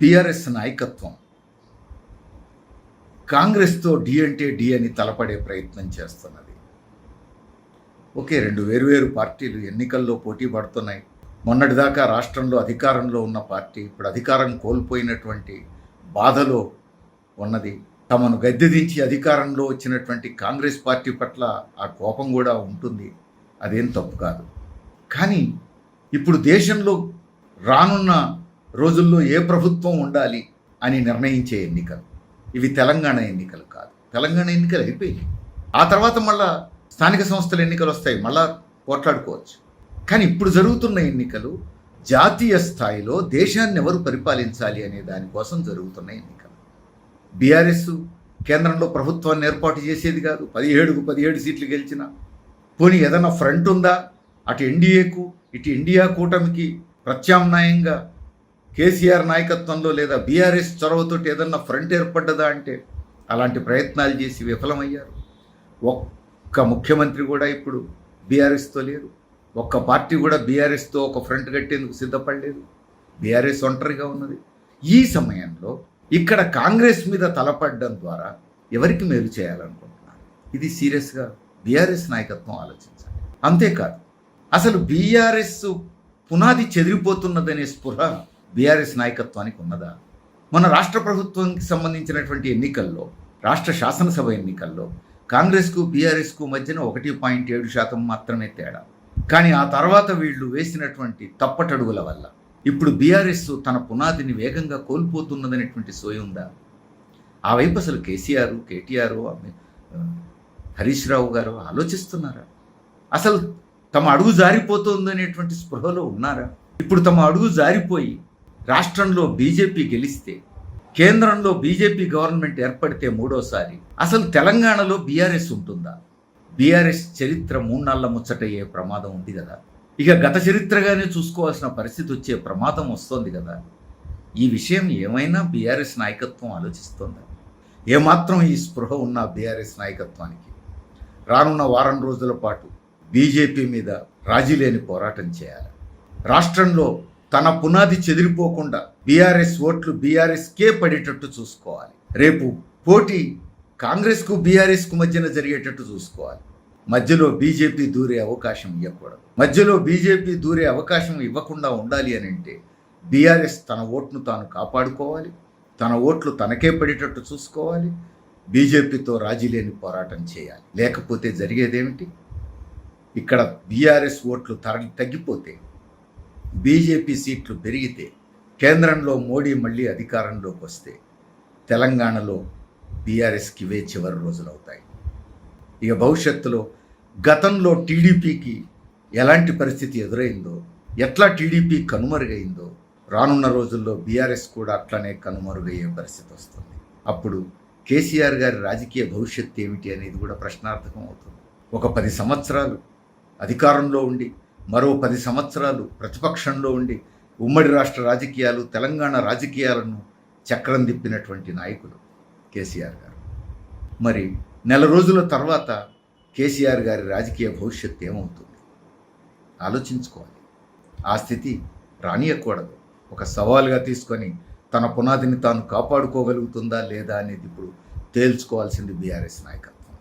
TRS నాయకత్వం కాంగ్రెస్తో D అంటే డి అని తలపడే ప్రయత్నం చేస్తున్నది. ఓకే రెండు వేరువేరు పార్టీలు ఎన్నికల్లో పోటీ పడుతున్నాయి. మొన్నటిదాకా రాష్ట్రంలో అధికారంలో ఉన్న పార్టీ ఇప్పుడు అధికారం కోల్పోయినటువంటి బాధలో ఉన్నది. తమను గద్దెదించి అధికారంలో వచ్చినటువంటి కాంగ్రెస్ పార్టీ పట్ల ఆ కోపం కూడా ఉంటుంది. అదేం తప్పు కాదు. కానీ ఇప్పుడు దేశంలో రానున్న రోజుల్లో ఏ ప్రభుత్వం ఉండాలి అని నిర్ణయించే ఎన్నికలు. ఇవి తెలంగాణ ఎన్నికలు కాదు. తెలంగాణ ఎన్నికలు అయిపోయాయి ఆ తర్వాత మళ్ళా స్థానిక సంస్థల ఎన్నికలు వస్తాయి. మళ్ళా పోట్లాడుకోవచ్చు. కానీ ఇప్పుడు జరుగుతున్న ఎన్నికలు జాతీయ స్థాయిలో దేశాన్ని ఎవరు పరిపాలించాలి అనే దానికోసం జరుగుతున్న ఎన్నికలు. బీఆర్ఎస్ కేంద్రంలో ప్రభుత్వాన్ని ఏర్పాటు చేసేది కాదు. పదిహేడుకు పదిహేడు సీట్లు గెలిచిన. పోనీ ఏదైనా ఫ్రంట్ ఉందా? అటు ఎన్డీఏకు ఇటు ఇండియా కూటమికి ప్రత్యామ్నాయంగా కేసీఆర్ నాయకత్వంలో లేదా బీఆర్ఎస్ చొరవతోటి ఏదన్నా ఫ్రంట్ ఏర్పడ్డదా అంటే అలాంటి ప్రయత్నాలు చేసి విఫలమయ్యారు. ఒక్క ముఖ్యమంత్రి కూడా ఇప్పుడు బీఆర్ఎస్తో లేరు. ఒక్క పార్టీ కూడా బీఆర్ఎస్తో ఒక ఫ్రంట్ కట్టేందుకు సిద్ధపడలేదు. బీఆర్ఎస్ ఒంటరిగా ఉన్నది. ఈ సమయంలో ఇక్కడ కాంగ్రెస్ మీద తలపడడం ద్వారా ఎవరికి మేలు చేయాలనుకుంటున్నారు? ఇది సీరియస్గా బీఆర్ఎస్ నాయకత్వం ఆలోచించాలి. అంతేకాదు అసలు బీఆర్ఎస్ పునాది చెదిరిపోతున్నదనే స్పృహ బీఆర్ఎస్ నాయకత్వానికి ఉన్నదా? మన రాష్ట్ర ప్రభుత్వానికి సంబంధించినటువంటి ఎన్నికల్లో రాష్ట్ర శాసనసభ ఎన్నికల్లో కాంగ్రెస్కు బీఆర్ఎస్కు మధ్యన ఒకటి పాయింట్ ఏడు శాతం మాత్రమే తేడా. కానీ ఆ తర్వాత వీళ్ళు వేసినటువంటి తప్పటడుగుల వల్ల ఇప్పుడు బీఆర్ఎస్ తన పునాదిని వేగంగా కోల్పోతున్నదనేటువంటి సోయి ఉందా? ఆ వైపు అసలు కేసీఆర్ కేటీఆర్ హరీష్ రావు గారు ఆలోచిస్తున్నారా? అసలు తమ అడుగు జారిపోతుందనేటువంటి స్పృహలో ఉన్నారా? ఇప్పుడు తమ అడుగు జారిపోయి రాష్ట్రంలో బీజేపీ గెలిస్తే కేంద్రంలో బీజేపీ గవర్నమెంట్ ఏర్పడితే మూడోసారి అసలు తెలంగాణలో బీఆర్ఎస్ ఉంటుందా? బీఆర్ఎస్ చరిత్ర మూన్నాళ్ళ ముచ్చటయ్యే ప్రమాదం ఉంది కదా. ఇక గత చరిత్రగానే చూసుకోవాల్సిన పరిస్థితి వచ్చే ప్రమాదం వస్తోంది కదా. ఈ విషయం ఏమైనా బీఆర్ఎస్ నాయకత్వం ఆలోచిస్తోందా? ఏమాత్రం ఈ స్పృహ ఉన్న బీఆర్ఎస్ నాయకత్వానికి. రానున్న వారం రోజుల పాటు బీజేపీ మీద రాజీ లేని పోరాటం చేయాలి. రాష్ట్రంలో తన పునాది చెదిరిపోకుండా బీఆర్ఎస్ ఓట్లు బీఆర్ఎస్కే పడేటట్టు చూసుకోవాలి. రేపు పోటీ కాంగ్రెస్కు బీఆర్ఎస్కు మధ్యన జరిగేటట్టు చూసుకోవాలి. మధ్యలో బీజేపీ దూరే అవకాశం ఇవ్వకూడదు. మధ్యలో బీజేపీ దూరే అవకాశం ఇవ్వకుండా ఉండాలి అని అంటే బీఆర్ఎస్ తన ఓట్ను తాను కాపాడుకోవాలి. తన ఓట్లు తనకే పడేటట్టు చూసుకోవాలి. బీజేపీతో రాజీ లేని పోరాటం చేయాలి. లేకపోతే జరిగేదేమిటి? ఇక్కడ బీఆర్ఎస్ ఓట్లు తరలి తగ్గిపోతే బీజేపీ సీట్లు పెరిగితే కేంద్రంలో మోడీ మళ్ళీ అధికారంలోకి వస్తే తెలంగాణలో బీఆర్ఎస్కి ఇవే చివరి రోజులు అవుతాయి ఇక భవిష్యత్తులో గతంలో టీడీపీకి ఎలాంటి పరిస్థితి ఎదురైందో ఎట్లా టీడీపీ కనుమరుగైందో రానున్న రోజుల్లో బీఆర్ఎస్ కూడా అట్లనే కనుమరుగయ్యే పరిస్థితి వస్తుంది. అప్పుడు కేసీఆర్ గారి రాజకీయ భవిష్యత్తు ఏమిటి అనేది కూడా ప్రశ్నార్థకం అవుతుంది. ఒక పది సంవత్సరాలు అధికారంలో ఉండి మరో పది సంవత్సరాలు ప్రతిపక్షంలో ఉండి ఉమ్మడి రాష్ట్ర రాజకీయాలు తెలంగాణ రాజకీయాలను చక్రం తిప్పినటువంటి నాయకులు కేసీఆర్ గారు. మరి నెల రోజుల తర్వాత కేసీఆర్ గారి రాజకీయ భవిష్యత్తు ఏమవుతుంది? ఆలోచించుకోవాలి. ఆ స్థితి రానియకూడదు. ఒక సవాల్గా తీసుకొని తన పునాదిని తాను కాపాడుకోగలుగుతుందా లేదా అనేది ఇప్పుడు తేల్చుకోవాల్సింది బీఆర్ఎస్ నాయకత్వం.